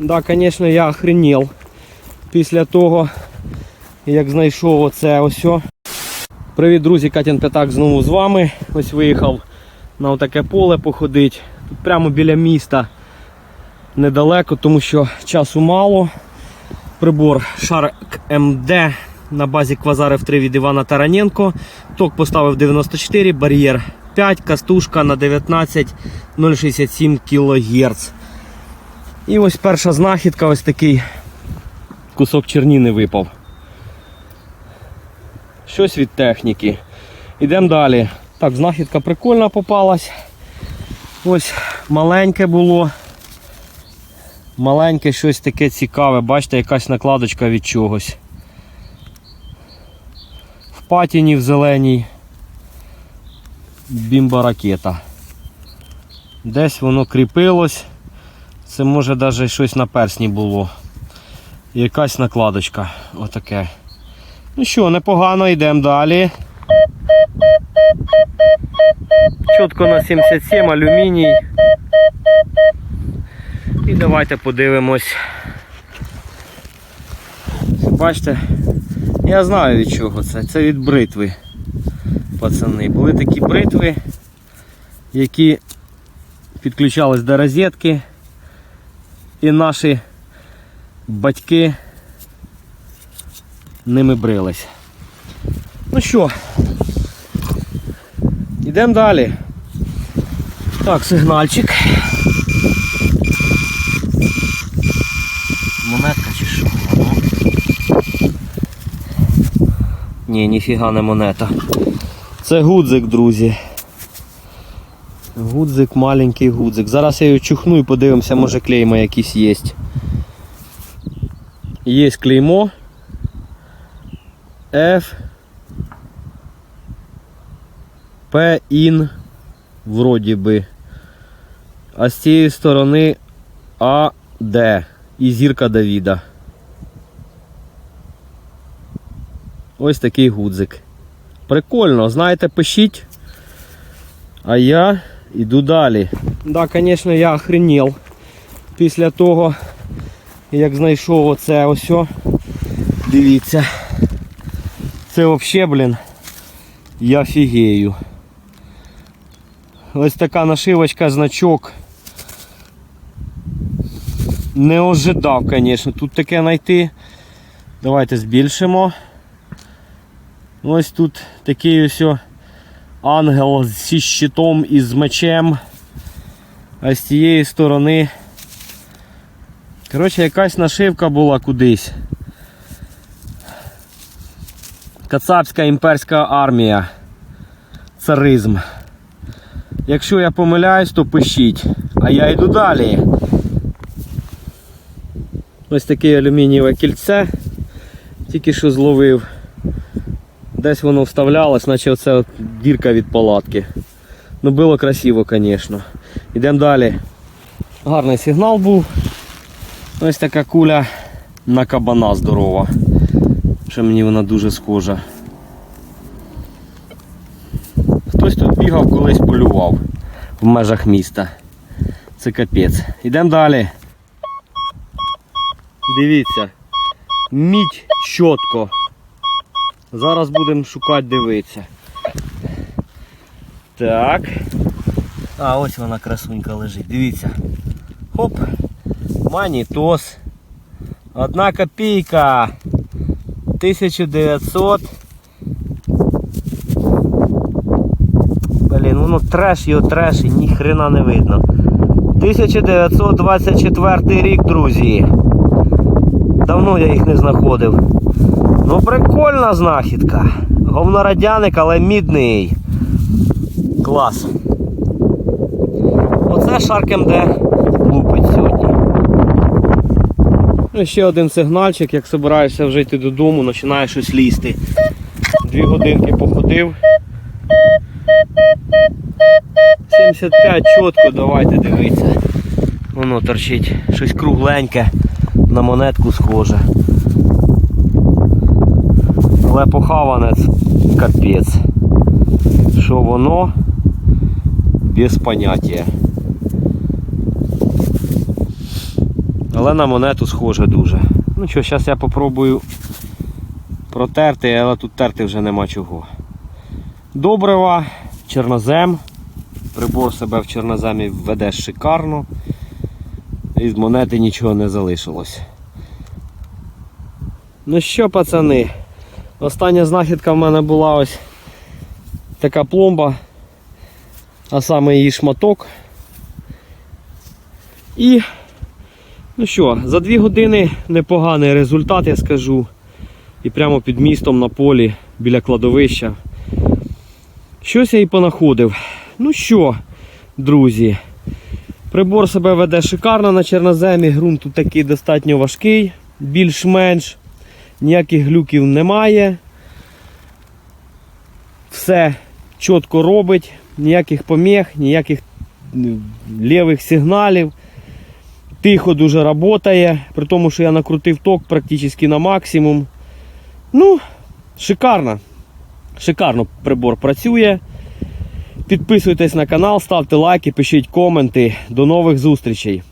Да, звісно, я охренел після того, як знайшов оце ось. Привіт, друзі, Катян П'ятак знову з вами. Ось виїхав на отаке поле походити. Тут прямо біля міста недалеко, тому що часу мало. Прибор Shark MD на базі Квазар F3 від Івана Тараненко. Ток поставив 94, бар'єр 5, кастушка на 19 067 кГц. І ось перша знахідка, ось такий кусок черніни випав. Щось від техніки. Ідемо далі. Так, знахідка прикольна попалась. Ось маленьке було. Маленьке щось таке цікаве, бачите, якась накладочка від чогось. В патіні в зеленій. Бімба ракета. Десь воно кріпилось. Це може навіть щось на персні було. Якась накладочка. Отаке. Ну що, непогано, йдемо далі. Чітко на 77 алюміній. І давайте подивимось. Бачите, я знаю від чого це. Це від бритви. Пацани. Були такі бритви, які підключались до розетки. І наші батьки ними брились. Ну що, йдемо далі. Так, сигнальчик. Монетка чи що? Ні, ніфіга не монета. Це гудзик, друзі. Гудзик, маленький гудзик. Зараз я його чухну і подивимося, може клейма якісь є. Є клеймо. F. P in вроді би. А з цієї сторони А, Д. І зірка Давіда. Ось такий гудзик. Прикольно, знаєте, пишіть. А я йду далі. Да, звісно, я охренел після того, як знайшов оце ось. Дивіться. Це взагалі, блін, я фігею. Ось така нашивочка, значок. Не ожидав, звісно, тут таке знайти. Давайте збільшимо. Ось тут такий ось ангел зі щитом і з мечем. А з цієї сторони. Коротше, якась нашивка була кудись. Кацапська імперська армія. Царизм. Якщо я помиляюсь, то пишіть. А я йду далі. Ось таке алюмінієве кільце. Тільки що зловив. Десь воно вставлялось, наче оце от дірка від палатки. Ну було красиво, звісно. Йдемо далі. Гарний сигнал був. Ось така куля на кабана здорова. Ще мені вона дуже схожа. Хтось тут бігав, колись полював в межах міста. Це капець. Йдемо далі. Дивіться. Мідь чітко. Зараз будемо шукати, дивитися. Так. А ось вона красунька лежить. Дивіться. Хоп. Манітос. Одна копійка. 1900. Блін, воно треш його треш і ні хрена не видно. 1924 рік, друзі. Давно я їх не знаходив. Ну прикольна знахідка. Говнорадяник, але мідний. Клас. Оце Shark MD лупить сьогодні. Ну, ще один сигнальчик, як збираєшся вже йти додому, починає щось лізти. Дві годинки походив. 75 чітко, давайте дивіться. Воно торчить. Щось кругленьке, на монетку схоже. Але похаванець капець. Що воно? Без поняття. Але на монету схоже дуже. Ну що, зараз я попробую протерти, але тут терти вже нема чого. Добрива, чорнозем. Прибор себе в чорноземі веде шикарно. Із монети нічого не залишилось. Ну що, пацани, остання знахідка в мене була ось така пломба, а саме її шматок. І, ну що, за дві години непоганий результат, я скажу. І прямо під містом на полі біля кладовища. Щось я і понаходив. Ну що, друзі, прибор себе веде шикарно на чорноземі, ґрунт тут такий достатньо важкий, більш-менш, ніяких глюків немає. Все чітко робить, ніяких поміг, ніяких лівих сигналів. Тихо дуже працює, при тому, що я накрутив ток практично на максимум. Ну, шикарно. Шикарно прибор працює. Підписуйтесь на канал, ставте лайки, пишіть коменти. До нових зустрічей.